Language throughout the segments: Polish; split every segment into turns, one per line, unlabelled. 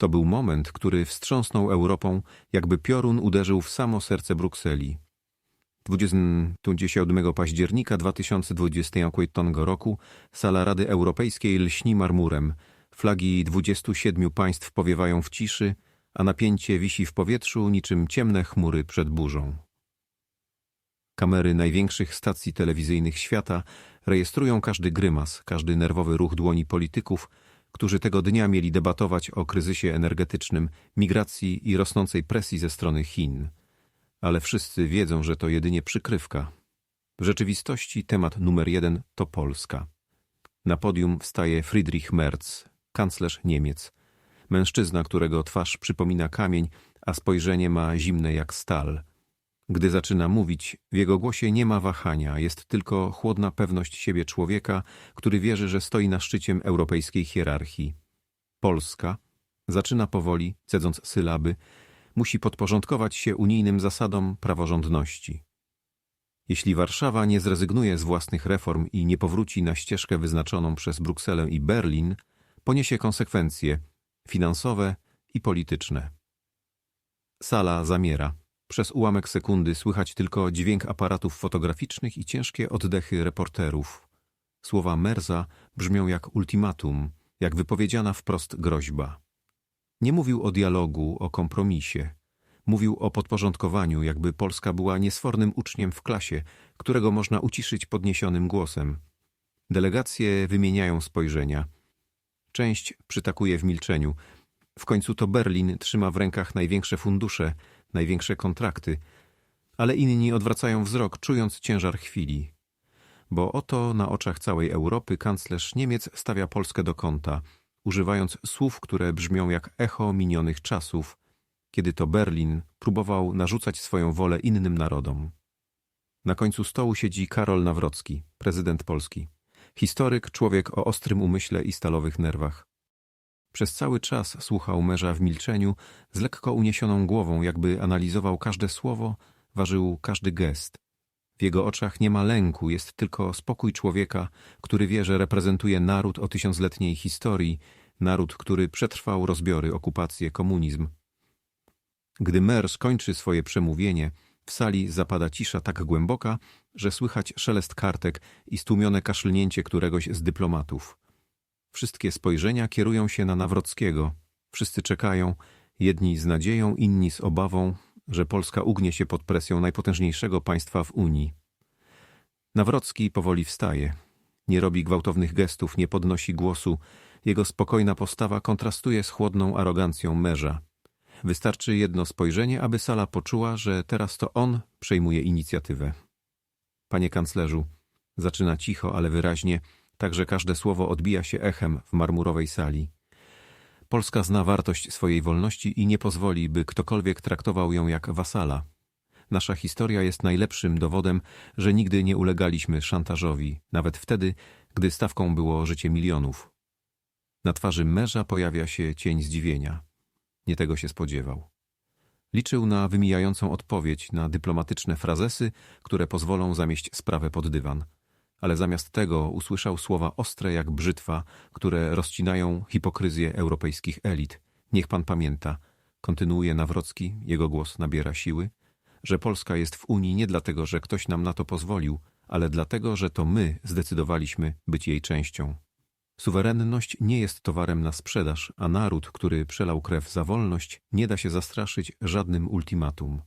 To był moment, który wstrząsnął Europą, jakby piorun uderzył w samo serce Brukseli. 27 października 2021 roku sala Rady Europejskiej lśni marmurem. Flagi 27 państw powiewają w ciszy, a napięcie wisi w powietrzu niczym ciemne chmury przed burzą. Kamery największych stacji telewizyjnych świata rejestrują każdy grymas, każdy nerwowy ruch dłoni polityków, którzy tego dnia mieli debatować o kryzysie energetycznym, migracji i rosnącej presji ze strony Chin. Ale wszyscy wiedzą, że to jedynie przykrywka. W rzeczywistości temat numer jeden to Polska. Na podium wstaje Friedrich Merz, kanclerz Niemiec. Mężczyzna, którego twarz przypomina kamień, a spojrzenie ma zimne jak stal. Gdy zaczyna mówić, w jego głosie nie ma wahania, jest tylko chłodna pewność siebie człowieka, który wierzy, że stoi na szczycie europejskiej hierarchii. Polska zaczyna powoli, cedząc sylaby, musi podporządkować się unijnym zasadom praworządności. Jeśli Warszawa nie zrezygnuje z własnych reform i nie powróci na ścieżkę wyznaczoną przez Brukselę i Berlin, poniesie konsekwencje finansowe i polityczne. Sala zamiera. Przez ułamek sekundy słychać tylko dźwięk aparatów fotograficznych i ciężkie oddechy reporterów. Słowa Merza brzmią jak ultimatum, jak wypowiedziana wprost groźba. Nie mówił o dialogu, o kompromisie. Mówił o podporządkowaniu, jakby Polska była niesfornym uczniem w klasie, którego można uciszyć podniesionym głosem. Delegacje wymieniają spojrzenia. Część przytakuje w milczeniu. W końcu to Berlin trzyma w rękach największe fundusze, największe kontrakty, ale inni odwracają wzrok, czując ciężar chwili. Bo oto na oczach całej Europy kanclerz Niemiec stawia Polskę do kąta, używając słów, które brzmią jak echo minionych czasów, kiedy to Berlin próbował narzucać swoją wolę innym narodom. Na końcu stołu siedzi Karol Nawrocki, prezydent Polski. Historyk, człowiek o ostrym umyśle i stalowych nerwach. Przez cały czas słuchał męża w milczeniu, z lekko uniesioną głową, jakby analizował każde słowo, ważył każdy gest. W jego oczach nie ma lęku, jest tylko spokój człowieka, który wie, że reprezentuje naród o tysiącletniej historii, naród, który przetrwał rozbiory, okupację, komunizm. Gdy mer skończy swoje przemówienie, w sali zapada cisza tak głęboka, że słychać szelest kartek i stłumione kaszlnięcie któregoś z dyplomatów. Wszystkie spojrzenia kierują się na Nawrockiego. Wszyscy czekają, jedni z nadzieją, inni z obawą, że Polska ugnie się pod presją najpotężniejszego państwa w Unii. Nawrocki powoli wstaje. Nie robi gwałtownych gestów, nie podnosi głosu. Jego spokojna postawa kontrastuje z chłodną arogancją męża. Wystarczy jedno spojrzenie, aby sala poczuła, że teraz to on przejmuje inicjatywę. Panie kanclerzu, zaczyna cicho, ale wyraźnie, tak że każde słowo odbija się echem w marmurowej sali. Polska zna wartość swojej wolności i nie pozwoli, by ktokolwiek traktował ją jak wasala. Nasza historia jest najlepszym dowodem, że nigdy nie ulegaliśmy szantażowi, nawet wtedy, gdy stawką było życie milionów. Na twarzy męża pojawia się cień zdziwienia. Nie tego się spodziewał. Liczył na wymijającą odpowiedź, na dyplomatyczne frazesy, które pozwolą zamieść sprawę pod dywan ale zamiast tego usłyszał słowa ostre jak brzytwa, które rozcinają hipokryzję europejskich elit. Niech pan pamięta, kontynuuje Nawrocki, jego głos nabiera siły, że Polska jest w Unii nie dlatego, że ktoś nam na to pozwolił, ale dlatego, że to my zdecydowaliśmy być jej częścią. Suwerenność nie jest towarem na sprzedaż, a naród, który przelał krew za wolność, nie da się zastraszyć żadnym ultimatum.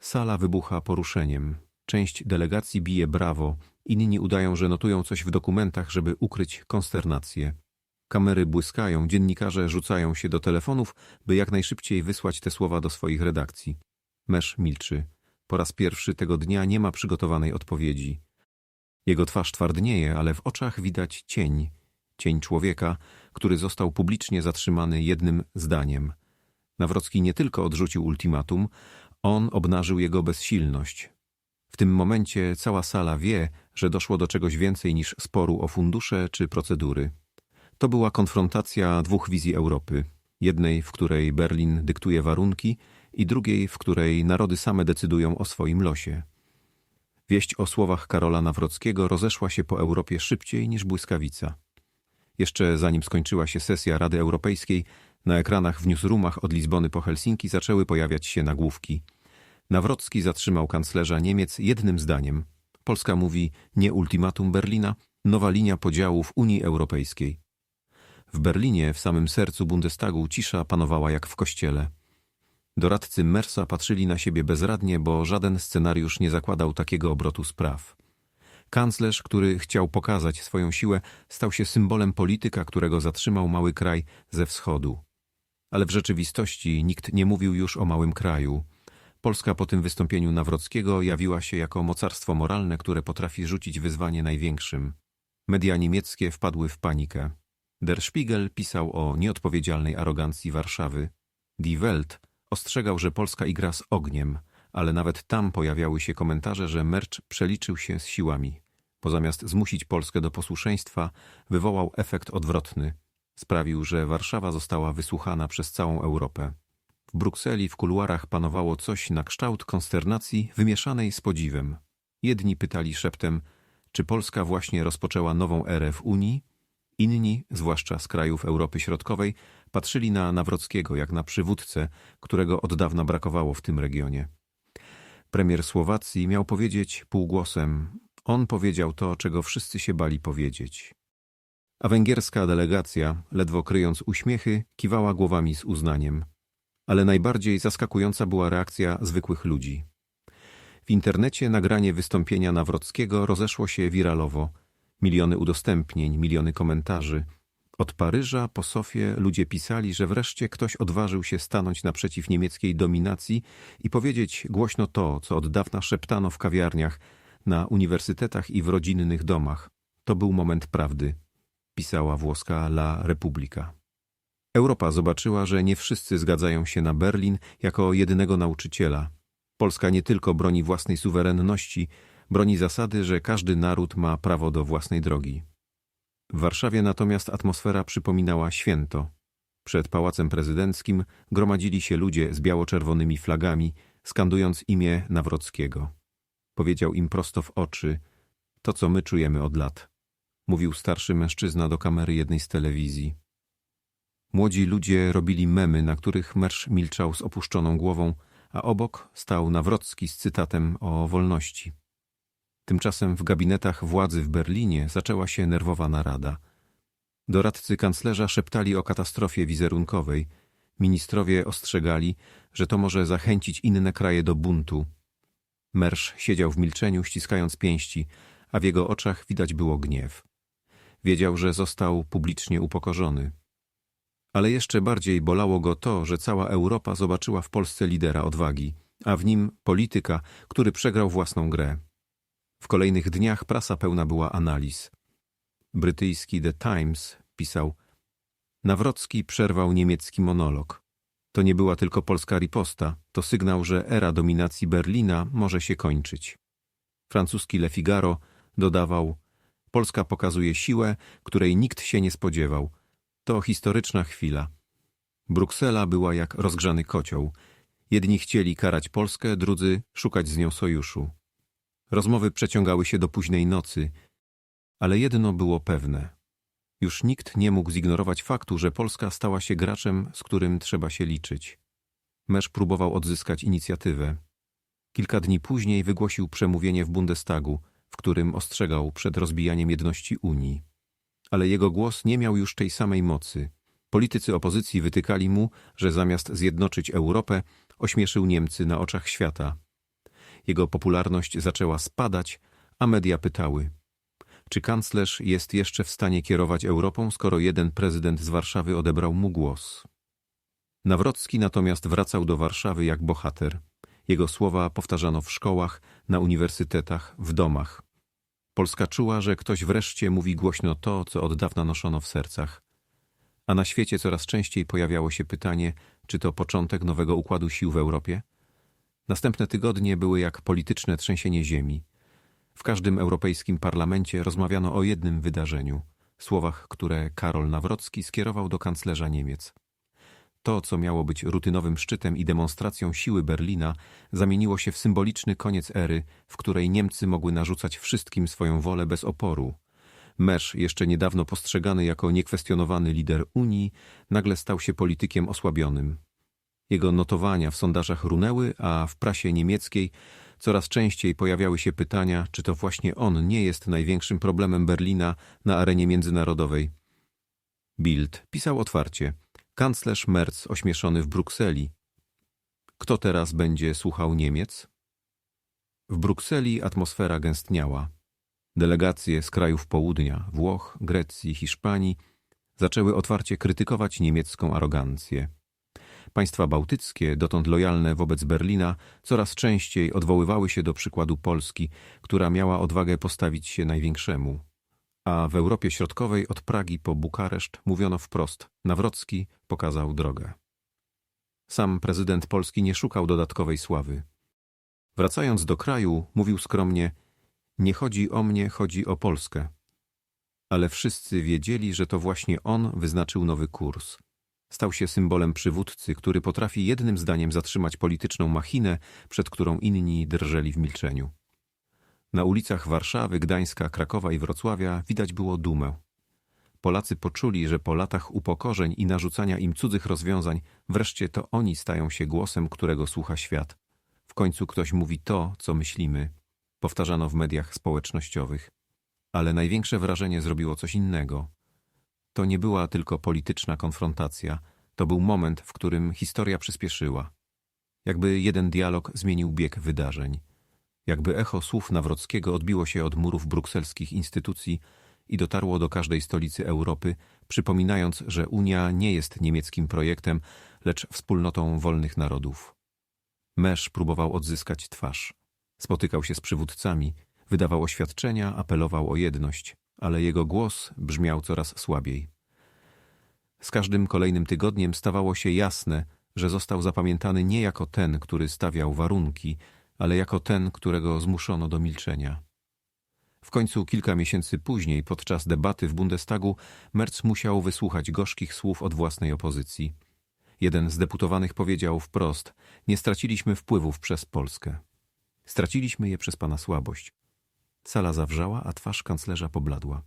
Sala wybucha poruszeniem. Część delegacji bije brawo, Inni udają, że notują coś w dokumentach, żeby ukryć konsternację. Kamery błyskają, dziennikarze rzucają się do telefonów, by jak najszybciej wysłać te słowa do swoich redakcji. Mesz milczy. Po raz pierwszy tego dnia nie ma przygotowanej odpowiedzi. Jego twarz twardnieje, ale w oczach widać cień. Cień człowieka, który został publicznie zatrzymany jednym zdaniem. Nawrocki nie tylko odrzucił ultimatum, on obnażył jego bezsilność. W tym momencie cała sala wie, że doszło do czegoś więcej niż sporu o fundusze czy procedury. To była konfrontacja dwóch wizji Europy. Jednej, w której Berlin dyktuje warunki i drugiej, w której narody same decydują o swoim losie. Wieść o słowach Karola Nawrockiego rozeszła się po Europie szybciej niż błyskawica. Jeszcze zanim skończyła się sesja Rady Europejskiej, Na ekranach w newsroomach od Lizbony po Helsinki zaczęły pojawiać się nagłówki. Nawrocki zatrzymał kanclerza Niemiec jednym zdaniem. Polska mówi nie ultimatum Berlina, nowa linia podziałów Unii Europejskiej. W Berlinie, w samym sercu Bundestagu, cisza panowała jak w kościele. Doradcy Mersa patrzyli na siebie bezradnie, bo żaden scenariusz nie zakładał takiego obrotu spraw. Kanclerz, który chciał pokazać swoją siłę, stał się symbolem polityka, którego zatrzymał mały kraj ze wschodu. Ale w rzeczywistości nikt nie mówił już o małym kraju. Polska po tym wystąpieniu Nawrockiego jawiła się jako mocarstwo moralne, które potrafi rzucić wyzwanie największym. Media niemieckie wpadły w panikę. Der Spiegel pisał o nieodpowiedzialnej arogancji Warszawy. Die Welt ostrzegał, że Polska igra z ogniem, ale nawet tam pojawiały się komentarze, że Mercz przeliczył się z siłami. Bo zamiast zmusić Polskę do posłuszeństwa, wywołał efekt odwrotny. Sprawił, że Warszawa została wysłuchana przez całą Europę. W Brukseli w kuluarach panowało coś na kształt konsternacji wymieszanej z podziwem. Jedni pytali szeptem, czy Polska właśnie rozpoczęła nową erę w Unii, Inni, zwłaszcza z krajów Europy Środkowej, patrzyli na Nawrockiego jak na przywódcę, którego od dawna brakowało w tym regionie. Premier Słowacji miał powiedzieć półgłosem, on powiedział to, czego wszyscy się bali powiedzieć. A węgierska delegacja, ledwo kryjąc uśmiechy, kiwała głowami z uznaniem. Ale najbardziej zaskakująca była reakcja zwykłych ludzi. W internecie nagranie wystąpienia Nawrockiego rozeszło się wiralowo – Miliony udostępnień, miliony komentarzy. Od Paryża po Sofię ludzie pisali, że wreszcie ktoś odważył się stanąć naprzeciw niemieckiej dominacji i powiedzieć głośno to, co od dawna szeptano w kawiarniach, na uniwersytetach i w rodzinnych domach. To był moment prawdy, pisała włoska La Repubblica. Europa zobaczyła, że nie wszyscy zgadzają się na Berlin jako jedynego nauczyciela. Polska nie tylko broni własnej suwerenności, broni zasady, że każdy naród ma prawo do własnej drogi. W Warszawie natomiast atmosfera przypominała święto. Przed Pałacem Prezydenckim gromadzili się ludzie z biało-czerwonymi flagami, skandując imię Nawrockiego. Powiedział im prosto w oczy to, co my czujemy od lat. Mówił starszy mężczyzna do kamery jednej z telewizji. Młodzi ludzie robili memy, na których Mersz milczał z opuszczoną głową, a obok stał Nawrocki z cytatem o wolności. Tymczasem w gabinetach władzy w Berlinie zaczęła się nerwowa narada. Doradcy kanclerza szeptali o katastrofie wizerunkowej. Ministrowie ostrzegali, że to może zachęcić inne kraje do buntu. Mersz siedział w milczeniu, ściskając pięści, a w jego oczach widać było gniew. Wiedział, że został publicznie upokorzony. Ale jeszcze bardziej bolało go to, że cała Europa zobaczyła w Polsce lidera odwagi, a w nim polityka, który przegrał własną grę. W kolejnych dniach prasa pełna była analiz. Brytyjski The Times pisał Nawrocki przerwał niemiecki monolog. To nie była tylko polska riposta, to sygnał, że era dominacji Berlina może się kończyć. Francuski Le Figaro dodawał Polska pokazuje siłę, której nikt się nie spodziewał. To historyczna chwila. Bruksela była jak rozgrzany kocioł. Jedni chcieli karać Polskę, drudzy szukać z nią sojuszu. Rozmowy przeciągały się do późnej nocy, ale jedno było pewne. Już nikt nie mógł zignorować faktu, że Polska stała się graczem, z którym trzeba się liczyć. Mesz próbował odzyskać inicjatywę. Kilka dni później wygłosił przemówienie w Bundestagu, w którym ostrzegał przed rozbijaniem jedności Unii. Ale jego głos nie miał już tej samej mocy. Politycy opozycji wytykali mu, że zamiast zjednoczyć Europę, ośmieszył Niemcy na oczach świata. Jego popularność zaczęła spadać, a media pytały, czy kanclerz jest jeszcze w stanie kierować Europą, skoro jeden prezydent z Warszawy odebrał mu głos. Nawrocki natomiast wracał do Warszawy jak bohater. Jego słowa powtarzano w szkołach, na uniwersytetach, w domach. Polska czuła, że ktoś wreszcie mówi głośno to, co od dawna noszono w sercach. A na świecie coraz częściej pojawiało się pytanie, czy to początek nowego układu sił w Europie? Następne tygodnie były jak polityczne trzęsienie ziemi. W każdym europejskim parlamencie rozmawiano o jednym wydarzeniu, słowach, które Karol Nawrocki skierował do kanclerza Niemiec. To, co miało być rutynowym szczytem i demonstracją siły Berlina, zamieniło się w symboliczny koniec ery, w której Niemcy mogły narzucać wszystkim swoją wolę bez oporu. Mesz, jeszcze niedawno postrzegany jako niekwestionowany lider Unii, nagle stał się politykiem osłabionym. Jego notowania w sondażach runęły, a w prasie niemieckiej coraz częściej pojawiały się pytania, czy to właśnie on nie jest największym problemem Berlina na arenie międzynarodowej. Bild pisał otwarcie. Kanclerz Merz ośmieszony w Brukseli. Kto teraz będzie słuchał Niemiec? W Brukseli atmosfera gęstniała. Delegacje z krajów południa, Włoch, Grecji, Hiszpanii, zaczęły otwarcie krytykować niemiecką arogancję. Państwa bałtyckie, dotąd lojalne wobec Berlina, coraz częściej odwoływały się do przykładu Polski, która miała odwagę postawić się największemu. A w Europie Środkowej od Pragi po Bukareszt mówiono wprost: Nawrocki pokazał drogę. Sam prezydent Polski nie szukał dodatkowej sławy. Wracając do kraju, mówił skromnie: Nie chodzi o mnie, chodzi o Polskę. Ale wszyscy wiedzieli, że to właśnie on wyznaczył nowy kurs. Stał się symbolem przywódcy, który potrafi jednym zdaniem zatrzymać polityczną machinę, przed którą inni drżeli w milczeniu. Na ulicach Warszawy, Gdańska, Krakowa i Wrocławia widać było dumę. Polacy poczuli, że po latach upokorzeń i narzucania im cudzych rozwiązań, wreszcie to oni stają się głosem, którego słucha świat. W końcu ktoś mówi to, co myślimy, powtarzano w mediach społecznościowych. Ale największe wrażenie zrobiło coś innego. To nie była tylko polityczna konfrontacja, to był moment, w którym historia przyspieszyła. Jakby jeden dialog zmienił bieg wydarzeń. Jakby echo słów Nawrockiego odbiło się od murów brukselskich instytucji i dotarło do każdej stolicy Europy, przypominając, że Unia nie jest niemieckim projektem, lecz wspólnotą wolnych narodów. Mesz próbował odzyskać twarz. Spotykał się z przywódcami, wydawał oświadczenia, apelował o jedność, ale jego głos brzmiał coraz słabiej. Z każdym kolejnym tygodniem stawało się jasne, że został zapamiętany nie jako ten, który stawiał warunki, ale jako ten, którego zmuszono do milczenia. W końcu kilka miesięcy później, podczas debaty w Bundestagu, Merz musiał wysłuchać gorzkich słów od własnej opozycji. Jeden z deputowanych powiedział wprost: Nie straciliśmy wpływów przez Polskę. Straciliśmy je przez pana słabość. Sala zawrzała, a twarz kanclerza pobladła.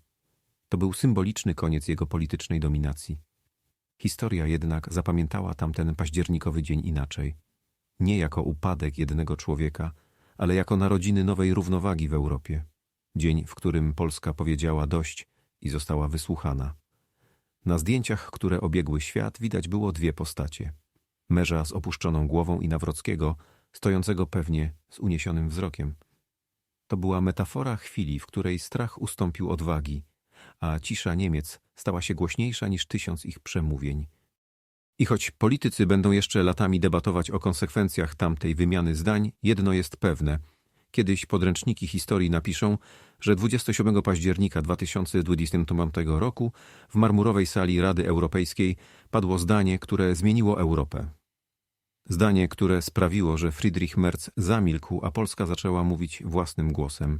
To był symboliczny koniec jego politycznej dominacji. Historia jednak zapamiętała tamten październikowy dzień inaczej. Nie jako upadek jednego człowieka, ale jako narodziny nowej równowagi w Europie. Dzień, w którym Polska powiedziała dość i została wysłuchana. Na zdjęciach, które obiegły świat, widać było dwie postacie. Merza z opuszczoną głową i Nawrockiego, stojącego pewnie z uniesionym wzrokiem. To była metafora chwili, w której strach ustąpił odwagi, a cisza Niemiec stała się głośniejsza niż tysiąc ich przemówień. I choć politycy będą jeszcze latami debatować o konsekwencjach tamtej wymiany zdań, jedno jest pewne. Kiedyś podręczniki historii napiszą, że 27 października 2025 roku w marmurowej sali Rady Europejskiej padło zdanie, które zmieniło Europę. Zdanie, które sprawiło, że Friedrich Merz zamilkł, a Polska zaczęła mówić własnym głosem.